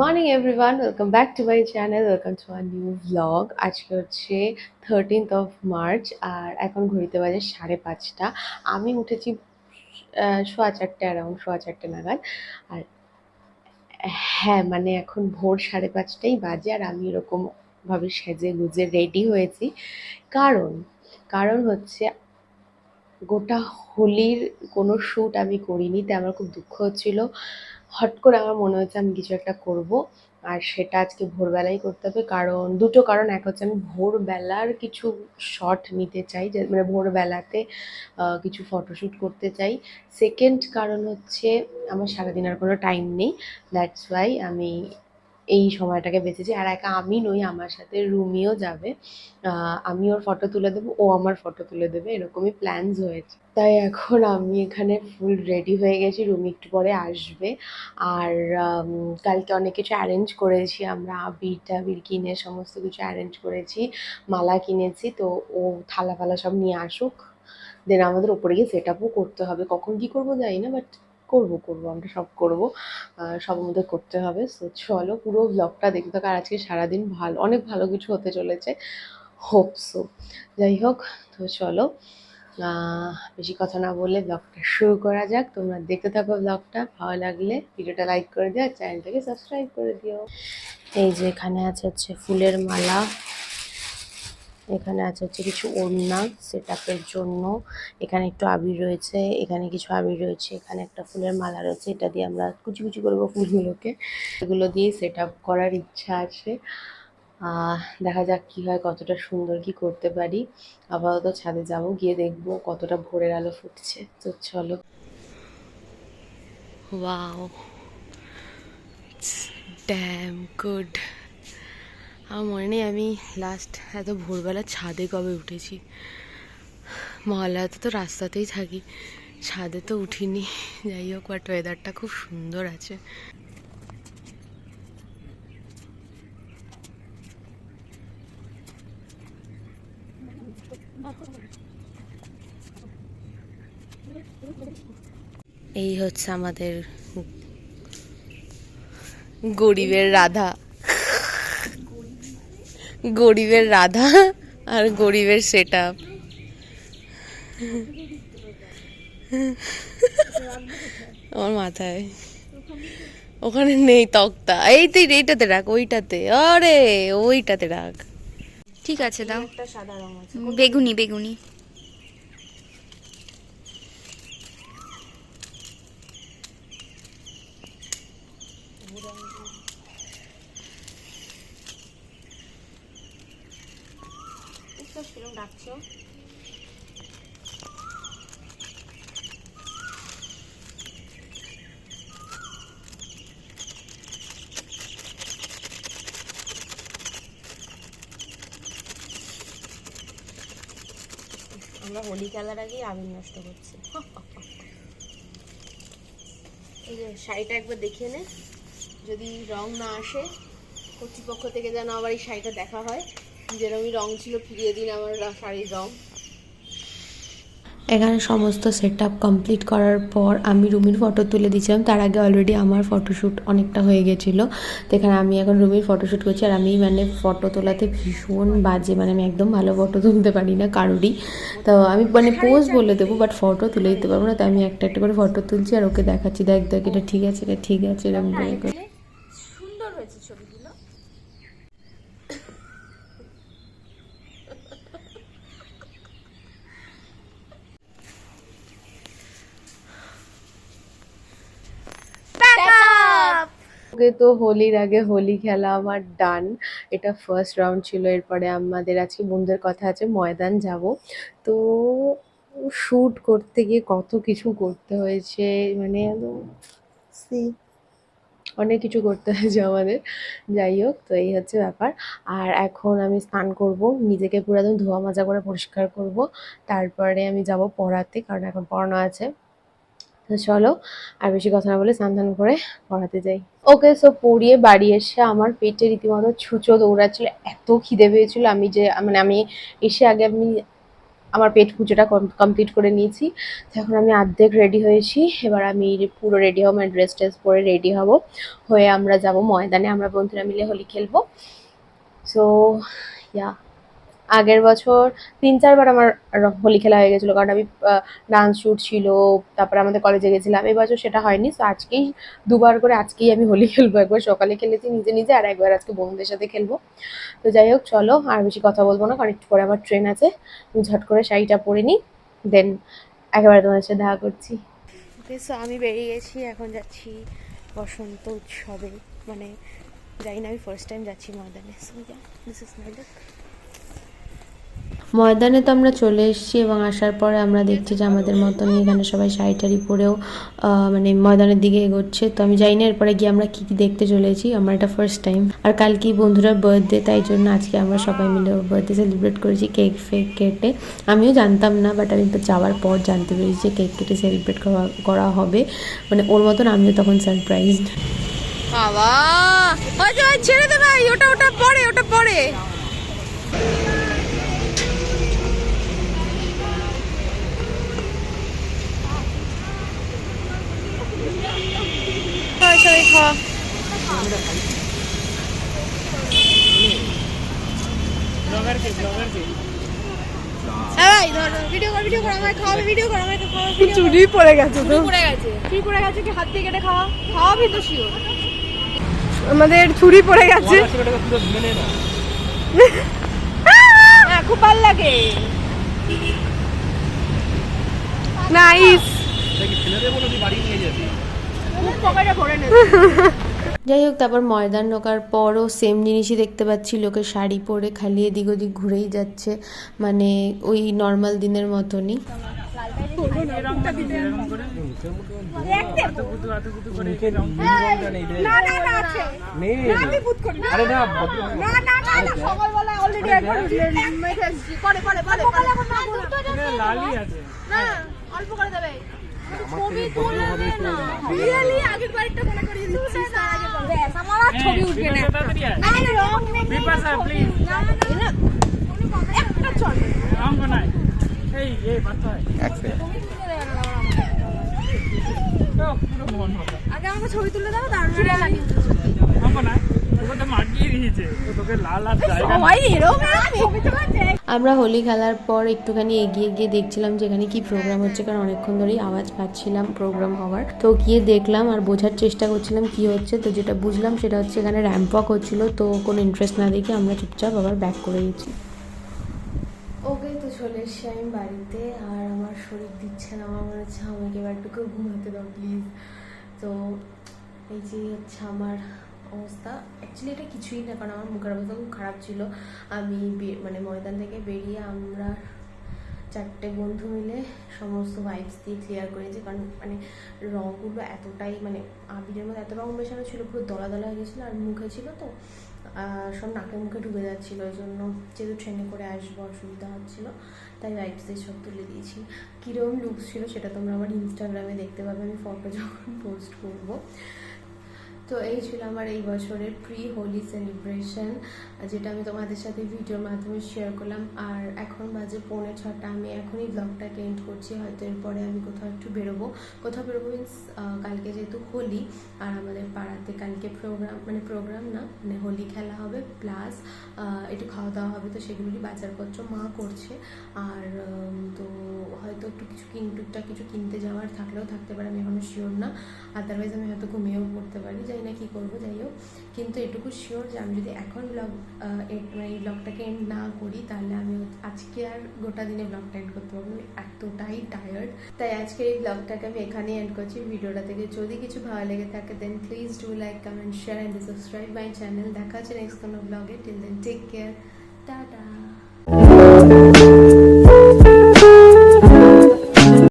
Morning everyone welcome back to my channel welcome to our new vlog আজকে হচ্ছে thirteenth of March আর এখন ঘড়িতে বাজে সাড়ে পাঁচটা। আমি উঠেছি সোয়া চারটে অ্যারাউন্ড সোয়া চারটে নাগাদ। আর হ্যাঁ মানে এখন ভোর সাড়ে পাঁচটাই বাজে, আর আমি এরকমভাবে সেজে গুজে রেডি হয়েছি। কারণ কারণ হচ্ছে গোটা হোলির কোনো শ্যুট আমি করিনি, তাই আমার খুব দুঃখ হচ্ছিল। হট করে আমার মনে হচ্ছে আমি কিছু একটা করব। আর সেটা আজকে ভোরবেলাই করতে হবে, কারণ দুটো কারণ। এক হচ্ছে আমি ভোরবেলার কিছু শট নিতে চাই মানে ভোরবেলাতে কিছু ফটোশ্যুট করতে চাই। সেকেন্ড কারণ হচ্ছে, আমার সারাদিন আর কোনো টাইম নেই। দ্যাটস ওয়াই আমি এই সময়টাকে বেঁচেছি। আর একা আমি নই, আমার সাথে রুমিও যাবে। আমি ওর ফটো তুলে দেবো, ও আমার ফটো তুলে দেবে, এরকমই প্ল্যানস হয়েছে। তাই এখন আমি এখানে ফুল রেডি হয়ে গেছি, রুমি একটু পরে আসবে। আর কালকে অনেক কিছু অ্যারেঞ্জ করেছি আমরা, আবির টাবির কিনে সমস্ত কিছু অ্যারেঞ্জ করেছি, মালা কিনেছি, তো ও থালা ফালা সব নিয়ে আসুক। দেন আমাদের ওপরে গিয়ে সেট আপও করতে হবে। কখন কি করব জানি না বাট করব করব আমরা সব করব সব আমাদের করতে হবে। সো চলো পুরো ব্লগটা দেখতে থাকো। আর আজকে সারাদিন ভালো, অনেক ভালো কিছু হতে চলেছে। হোপ সো যাই হোক, তো চলো বেশি কথা না বললে ব্লগটা শুরু করা যাক। তোমরা দেখতে থাকো ব্লগটা ভালো লাগলে ভিডিওটা লাইক করে দিও আর চ্যানেলটাকে সাবস্ক্রাইব করে দিও। এই যে এখানে আছে হচ্ছে ফুলের মালা। এখানে আছে হচ্ছে কিছু ওড়না সেট আপের জন্য। এখানে একটু আবির রয়েছে, এখানে কিছু আবির রয়েছে, এখানে একটা ফুলের মালা রয়েছে, এটা দিয়ে আমরা কুচি কুচি করব ফুলগুলোকে। এগুলো দিয়ে সেট আপ করার ইচ্ছা আছে। দেখা যাক কি হয়, কতটা সুন্দর কি করতে পারি। আপাতত ছাদে যাব, গিয়ে দেখব কতটা ভোরের আলো ফুটছে। তো চলো। ওয়াও ড্যাম গুড আমার মনে নেই, আমি লাস্ট এত ভোরবেলা ছাদে কবে উঠেছি। মহালয়াতে তো রাস্তাতেই থাকি, ছাদে তো উঠিনি। যাই হোক বাট ওয়েদারটা খুব সুন্দর আছে। এই হচ্ছে আমাদের গরিবের রাধা। গরিবের রাধা আর গরিবের সেট আপ আমার মাথায়। ওখানে নেই তক্তা। এই তুই এইটাতে রাখ ওইটাতে। আরে ওইটাতে রাখ। ঠিক আছে দাও। সাদা রং আছে। বেগুনি বেগুনি। ডাকছো আমরা হোলি খেলার আগেই আবির নষ্ট করছি। এই যে শাড়িটা একবার দেখিয়ে নে। যদি রং না আসে, কর্তৃপক্ষ থেকে যেন আবার এই শাড়িটা দেখা হয়। যেরকমই রং ছিল ফিরিয়ে দিন আমার শাড়ির রং। এখানে সমস্ত সেট আপ কমপ্লিট করার পর আমি রুমির ফটো তুলে দিয়েছিলাম। তার আগে অলরেডি আমার ফটোশ্যুট অনেকটা হয়ে গেছিল। তো এখানে আমি এখন রুমির ফটোশ্যুট করছি আর আমি মানে ফটো তোলাতে ভীষণ বাজে মানে আমি একদম ভালো ফটো তুলতে পারি না কারোরই। তো আমি মানে পোজ বলে দেবো বাট ফটো তুলে দিতে পারব না। তো আমি একটা একটা করে ফটো তুলছি আর ওকে দেখাচ্ছি দেখ দেখ এটা ঠিক আছে এটা ঠিক আছে এরকম করে করে। সুন্দর হয়েছে ছবিগুলো ওকে তো হোলির আগে হোলি খেলা আমার ডান। এটা ফার্স্ট রাউন্ড ছিল এরপরে আমাদের আজকে বন্ধুদের কথা আছে ময়দান যাব। তো শ্যুট করতে গিয়ে কত কিছু করতে হয়েছে মানে see, অনেক কিছু করতে হয়েছে আমাদের। যাই হোক তো এই হচ্ছে ব্যাপার। আর এখন আমি স্নান করব নিজেকে পুরো একদম ধোয়া মাজা করে পরিষ্কার করব। তারপরে আমি যাব পড়াতে কারণ এখন পড়ানো আছে। চলো, আর বেশি কথা না বলে স্নান করে পড়াতে যাই। ওকে সো পড়িয়ে বাড়ি এসে আমার পেটে রীতিমতো ছুঁচো দৌড়াচ্ছিল, এত খিদে পেয়েছিল আমি যে মানে আমি এসে আগে আমি আমার পেট পুজোটা কমপ্লিট করে নিয়েছি। তো এখন আমি অর্ধেক রেডি হয়েছি, এবার আমি পুরো রেডি হব মানে ড্রেস ট্রেস পরে রেডি হব। হয়ে আমরা যাব ময়দানে, আমরা বন্ধুরা মিলে হোলি খেলব। সো ইয়া আগের বছর তিন, চারবার আমার হোলি খেলা হয়ে গেছিল, কারণ আমি ডান্স শ্যুট ছিল, তারপরে আমাদের কলেজে গেছিলাম এবছর সেটা হয়নি তো আজকেই দুবার করে আজকেই আমি হোলি খেলব, একবার সকালে খেলেছি নিজে নিজে, আর একবার আজকে বন্ধুদের সাথে খেলব। তো যাই হোক, চলো, আর বেশি কথা বলব না, কারণ একটু পরে আমার ট্রেন আছে ঝট করে শাড়িটা পরে নিই দেন একেবারে তোমার সাথে দেখা করছি। সো আমি বেরিয়ে গেছি, এখন যাচ্ছি বসন্ত উৎসবে মানে যাই না আমি ফার্স্ট টাইম যাচ্ছি ময়দানে so this is my look ময়দানে তো আমরা চলে এসেছি এবং আসার পরে আমরা দেখছি যে আমাদের মতনই এখানে সবাই শাড়ি টাড়ি পরেও মানে ময়দানের দিকে এগোচ্ছে। তো আমি জানি না এরপরে গিয়ে আমরা কী কী দেখতে চলেছি। আমার এটা ফার্স্ট টাইম আর কালকেই বন্ধুরার বার্থডে তাই জন্য আজকে আমরা সবাই মিলে ওর বার্থডে সেলিব্রেট করেছি কেক ফেক কেটে। আমিও জানতাম না বাট আমি তো যাওয়ার পর জানতে পেরেছি যে কেক কেটে সেলিব্রেট করা হবে। মানে ওর মতন আমিও তখন সারপ্রাইজড বাবা! ছেড়ে দে ভাই, ওটা ওটা পরে ওটা পরে সবাই খাওয়া হ্যাঁ ভাই ধর ভিডিও কর ভিডিও কর আমায় খাওয়াবে ভিডিও কর আমায় খাওয়াবে ভিডিও চুরি পড়ে গেছে তো। পড়ে গেছে। কি পড়ে গেছে কি হাত দিয়ে কেটে খাওয়া? খাওয়াবি তো শিওর আমাদের চুরি পড়ে গেছে। হ্যাঁ খুব ভালো লাগে। নাইস মুখ পকেটে ভরে নে যাই হোক তারপর ময়দান ঢোকার পরও সেম জিনিসই দেখতে পাচ্ছি। লোকে শাড়ি পরে খালি এদিক ওদিক ঘুরেই যাচ্ছে। মানে ওই নর্মাল দিনের মতনই। অল্প করে দেবে। ছবি তুলবে না। রিয়েলি আগের বারটা মনে করিয়ে দিচ্ছি তার আগে ব্যাস আমার আর ছবি উঠবে না। আরে রং নেই বিপাশা প্লিজ না না না। একটা চলে। অঙ্ক নাই। এই এই বাচ্চা তো পুরো আগে আমাকে ছবি তুলে দাও তারপরে আমি অঙ্ক আমরা হোলি খেলার পর একটুখানি এগিয়ে গিয়ে দেখছিলাম যে এখানে কি প্রোগ্রাম হচ্ছে কারণ অনেকক্ষণ ধরেই আওয়াজ পাচ্ছিলাম প্রোগ্রাম হওয়ার তো গিয়ে দেখলাম আর বোঝার চেষ্টা করছিলাম কি হচ্ছে। তো যেটা বুঝলাম সেটা হচ্ছে এখানে র্যাম্প ওয়াক হচ্ছিল তো কোনো ইন্টারেস্ট না দেখে আমরা চুপচাপ আবার ব্যাক করে গেছি ওকে তো চলে এসছি আমি বাড়িতে আর আমার শরীর দিচ্ছে না। আমার মনে হচ্ছে আমাকে এবার একটু ঘুমাতে দাও প্লিজ তো এই যে হচ্ছে আমার অবস্থা। অ্যাকচুয়ালি এটা কিছুই না, কারণ আমার মুখের অবস্থা খুব খারাপ ছিল। আমি মানে ময়দান থেকে বেরিয়ে আমরা চারটে বন্ধু মিলে সমস্ত ভাইবস দিয়ে ক্লিয়ার করেছি। কারণ মানে রঙগুলো এতটাই মানে আবিরের মধ্যে এত রঙ মেশানো ছিল, পুরো দলা দলা হয়ে গেছিল আর মুখে ছিল তো। সব নাকে মুখে ঢুকে যাচ্ছিল ওই জন্য যেহেতু ট্রেনে করে আসব, অসুবিধা হচ্ছিল, তাই ভাইবস দিয়ে সব তুলে দিয়েছি। কীরকম লুকস ছিল সেটা তোমরা আমার ইনস্টাগ্রামে দেখতে পাবে, আমি ফটো যখন পোস্ট করব। তো এই ছিল আমার এই বছরের প্রি হোলি সেলিব্রেশন যেটা আমি তোমাদের সাথে ভিডিওর মাধ্যমে শেয়ার করলাম। আর এখন বাজে পৌনে ছটা, আমি এখনই ব্লগটাকে এন্ড করছি, হয়তো এরপরে আমি কোথাও একটু বেরোবো। কোথাও বেরোবো মিন্স কালকে যেহেতু হোলি আর আমাদের পাড়াতে কালকে প্রোগ্রাম মানে প্রোগ্রাম না মানে হোলি খেলা হবে প্লাস একটু খাওয়া দাওয়া হবে, তো সেগুলোরই বাজারপত্র মা করছে। আর তো হয়তো একটু কিছু কিন, টুকটাক কিছু কিনতে যাওয়ার থাকলেও থাকতে পারে, আমি এখনও শিওর না। আদারওয়াইজ আমি হয়তো ঘুমিয়েও পড়তে পারি জানি না কী করব, যাই হোক। কিন্তু এটুকু শিওর যে আমি যদি এখন ব্লগ মানে এই ব্লগটাকে এন্ড না করি, তাহলে আমি আজকে আর গোটা দিনে ব্লগটা এন্ড করতে পারব এতটাই টায়ার্ড তাই আজকের এই ব্লগটাকে আমি এখানেই এন্ড করছি। ভিডিওটা থেকে যদি কিছু ভালো লেগে থাকে then please do like comment share and subscribe my channel দেখা হচ্ছে নেক্সট কোনো ব্লগে till then take care tata.